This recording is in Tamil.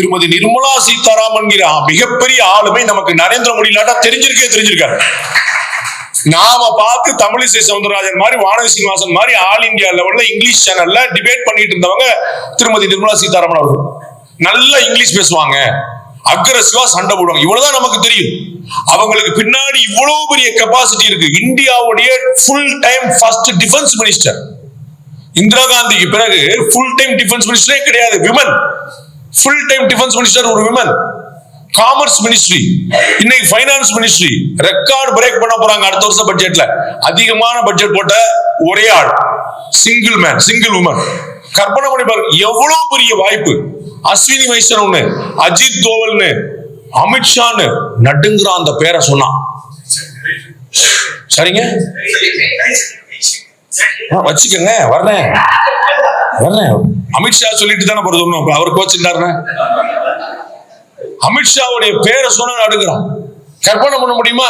திருமதி நிர்மலா சீதாராமன் என்கிற மிகப்பெரிய ஆளுமை நமக்கு நரேந்திர மோடி இல்லாட்டா தெரிஞ்சிருக்கே தெரிஞ்சிருக்காரு. நாம பார்த்து தமிழிசை சவுந்தரராஜன் மாதிரி வானதி சீனிவாசன் மாதிரி ஆல் இந்தியா லெவல்ல இங்கிலீஷ் சேனல்ல டிபேட் பண்ணிட்டு இருந்தவங்க திருமதி நிர்மலா சீதாராமன் அவர்கள். நல்லா இங்கிலீஷ் பேசுவாங்க. அக்ரஸிவா சண்டை போடுவாங்க. இவ்வளவுதான் நமக்கு தெரியும். அவங்களுக்கு பின்னாடி இவ்வளவு பெரிய கெப்பாசிட்டி இருக்கு. இந்தியாவுடைய full time first defence minister Indira காந்திக்கு பிறகு ஃபுல் டைம் டிஃபென்ஸ் மினிஸ்டரே கிடையாது. Women full time defence minister ஒரு விமன் காமர்ஸ் மினிஸ்ட்ரி இன்னைக்கு ஃபைனான்ஸ் மினிஸ்ட்ரி ரெக்கார்ட் பிரேக் பண்ண போறாங்க அடுத்த வருஷம் பட்ஜெட்ல அதிகமான பட்ஜெட் போட்ட ஒரே ஆள். சிங்கிள் மேன் சிங்கிள் உமன் கற்பனை பண்ணி பாருங்க. எவ்வளவு பெரிய வாய்ப்பு. அஸ்வினி வைஷ்ணவ் ஒண்ணு அஜித் தோவல்னு அமித்ஷான்னு நடுங்குறான் அந்த பேரை சொன்னான் சரிங்க? வச்சுக்கோங்க வர்றேன். வர்றேன். அமித்ஷா சொல்லிட்டு தானே போறது ஒண்ணும்? அவர் கோச்சுட்டாருன்னு அமித்ஷாவுடைய பேரை சொன்ன அடுக்கிறோம் கற்பனை பண்ண முடியுமா?